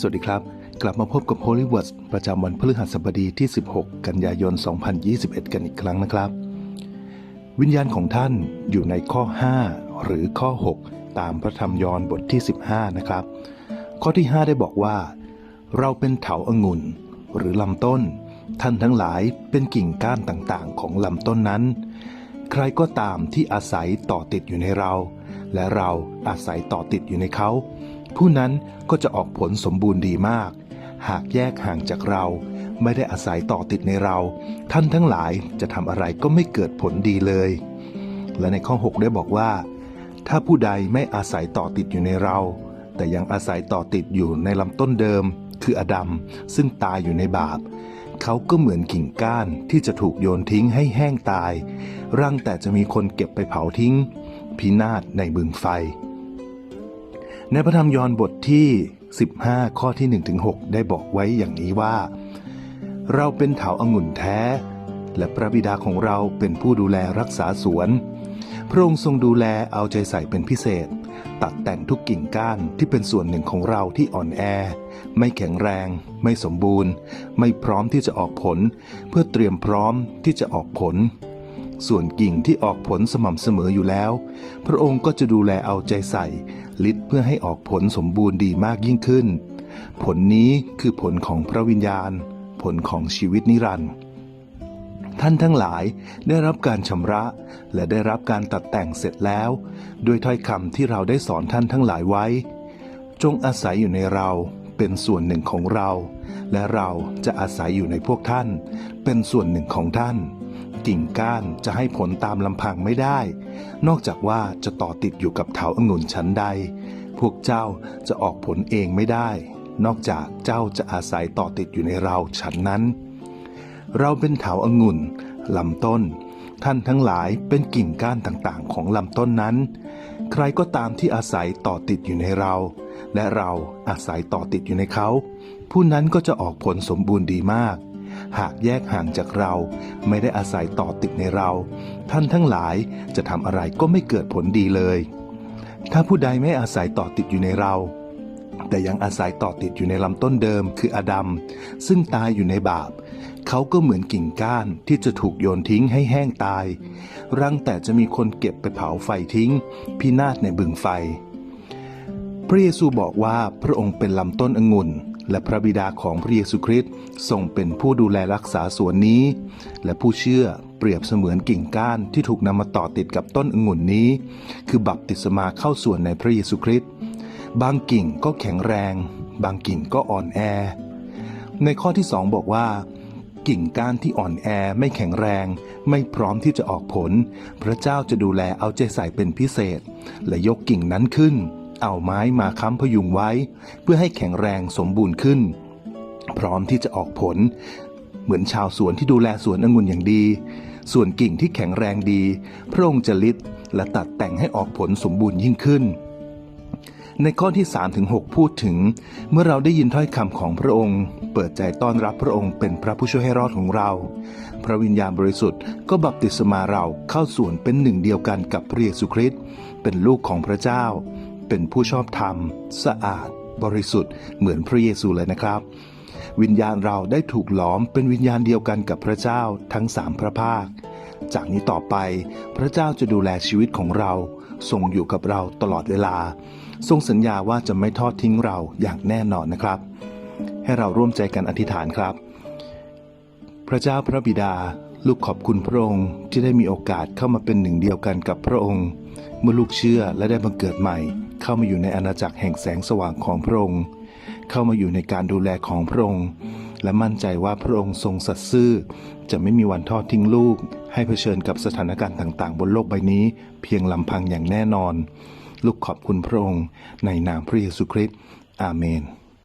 สวัสดีครับ กลับมาพบกับ Holy Words ประจำวันพฤหัสบดีที่ 16 กันยายน 2021 กันอีกครั้งนะครับ วิญญาณของท่านอยู่ในข้อ 5 หรือข้อ 6 ตามพระธรรมยอห์นบทที่ 15 นะครับ ข้อที่ 5 ได้บอกว่า เราเป็นเถาองุ่น หรือลำต้น ท่านทั้งหลายเป็นกิ่งก้านต่างๆ ของลำต้นนั้น ใครก็ตามที่อาศัยต่อติดอยู่ในเรา และเราอาศัยต่อติดอยู่ในเขา ผู้นั้นก็จะออกผลสมบูรณ์ดีมาก หากแยกห่างจากเรา ไม่ได้อาศัยต่อติดในเรา ท่านทั้งหลายจะทำอะไรก็ไม่เกิดผลดีเลย และในข้อ 6 ได้บอกว่า ถ้าผู้ใดไม่อาศัยต่อติดอยู่ในเรา แต่ยังอาศัยต่อติดอยู่ในลำต้นเดิม คืออดัมซึ่งตายอยู่ในบาปเขาก็เหมือนกิ่งก้านที่จะถูกโยนทิ้งให้แห้งตาย ร่างแต่จะมีคนเก็บไปเผาทิ้ง พินาศในบึงไฟ ในพระธรรมยอห์นบทที่ 15 ข้อที่1ถึง6ได้บอกไว้อย่างนี้ว่า เราเป็นเถาองุ่นแท้ และพระบิดาของเราเป็นผู้ดูแลรักษาสวน พระองค์ทรงดูแลเอาใจใส่เป็นพิเศษ ตัดแต่งทุกกิ่งก้านที่เป็นส่วนหนึ่งของเราที่อ่อนแอ ไม่แข็งแรง ไม่สมบูรณ์ ไม่พร้อมที่จะออกผล เพื่อเตรียมพร้อมที่จะออกผล ส่วนกิ่งที่ออกผลสม่ำเสมออยู่แล้ว พระองค์ก็จะดูแลเอาใจใส่ลิดเพื่อให้ออกผลสมบูรณ์ดีมากยิ่งขึ้น ผลนี้คือผลของพระวิญญาณ ผลของชีวิตนิรันดร์ท่านทั้งหลายได้รับการชำระและได้รับการตัดแต่งเสร็จแล้ว ด้วยถ้อยคำที่เราได้สอนท่านทั้งหลายไว้ จงอาศัยอยู่ในเราเป็นส่วนหนึ่งของเรา และเราจะอาศัยอยู่ในพวกท่าน เป็นส่วนหนึ่งของท่าน กิ่งก้านจะให้ผลตามลำพังไม่ได้ นอกจากว่าจะต่อติดอยู่กับเถาองุ่นชั้นใด พวกเจ้าจะออกผลเองไม่ได้ นอกจากเจ้าจะอาศัยต่อติดอยู่ในเราฉันนั้น เราเป็นเถาองุ่นลำต้น ท่านทั้งหลายเป็นกิ่งก้านต่างๆ ของลำต้นนั้น ใครก็ตามที่อาศัยต่อติดอยู่ในเรา และเราอาศัยต่อติดอยู่ในเขา ผู้นั้นก็จะออกผลสมบูรณ์ดีมาก หากแยกห่างจากเราไม่ได้อาศัยต่อติดในเรา ท่านทั้งหลายจะทำอะไรก็ไม่เกิดผลดีเลย ถ้าผู้ใดไม่อาศัยต่อติดอยู่ในเรา แต่ยังอาศัยต่อติดอยู่ในลำต้นเดิมคืออดัมซึ่งตายอยู่ในบาปเขาก็เหมือนกิ่งก้านที่จะถูกโยนทิ้งให้แห้งตาย รังแต่จะมีคนเก็บไปเผาไฟทิ้ง พินาศในบึงไฟ พระเยซูบอกว่าพระองค์เป็นลำต้นองุ่น และพระบิดาของพระเยซูคริสต์ทรงเป็นผู้ดูแลรักษาสวนนี้ และผู้เชื่อเปรียบเสมือนกิ่งก้านที่ถูกนำมาต่อติดกับต้นองุ่นนี้ คือบัพติศมาเข้าส่วนในพระเยซูคริสต์บางกิ่งก็แข็งแรง บางกิ่งก็อ่อนแอ ในข้อที่สองบอกว่า กิ่งก้านที่อ่อนแอไม่แข็งแรง ไม่พร้อมที่จะออกผล พระเจ้าจะดูแลเอาใจใส่เป็นพิเศษ และยกกิ่งนั้นขึ้น เอาไม้มาค้ำพยุงไว้ เพื่อให้แข็งแรงสมบูรณ์ขึ้น พร้อมที่จะออกผล เหมือนชาวสวนที่ดูแลสวนองุ่นอย่างดี ส่วนกิ่งที่แข็งแรงดี พระองค์จะลิดและตัดแต่งให้ออกผลสมบูรณ์ยิ่งขึ้น ในข้อที่3ถึง6พูดถึง เมื่อเราได้ยินถ้อยคำของพระองค์ เปิดใจต้อนรับพระองค์เป็นพระผู้ช่วยให้รอดของเรา พระวิญญาณบริสุทธิ์ก็บัพติศมาเราเข้าส่วนเป็นหนึ่งเดียวกันกับพระเยซูคริสต์เป็นลูกของพระเจ้า เป็นผู้ชอบธรรม สะอาด บริสุทธิ์ เหมือนพระเยซูเลยนะครับ วิญญาณเราได้ถูกหลอมเป็นวิญญาณเดียวกันกับพระเจ้าทั้งสามพระภาค จากนี้ต่อไป พระเจ้าจะดูแลชีวิตของเราทรงอยู่กับเราตลอดเวลา ทรงสัญญาว่าจะไม่ทอดทิ้งเราอย่างแน่นอนนะครับ ให้เราร่วมใจกันอธิษฐานครับ พระเจ้าพระบิดา ลูกขอบคุณพระองค์ที่ได้มีโอกาสเข้ามาเป็นหนึ่งเดียวกันกับพระองค์ เมื่อลูกเชื่อและได้บังเกิดใหม่ เข้ามาอยู่ในอาณาจักรแห่งแสงสว่างของพระองค์ เข้ามาอยู่ในการดูแลของพระองค์ และมั่นใจว่าพระองค์ทรงสัตย์ซื่อ จะไม่มีวันทอดทิ้งลูก ให้เผชิญกับสถานการณ์ต่างๆ บนโลกใบนี้ เพียงลำพังอย่างแน่นอน ลูกขอบคุณพระองค์ ในนามพระเยซูคริสต์อาเมน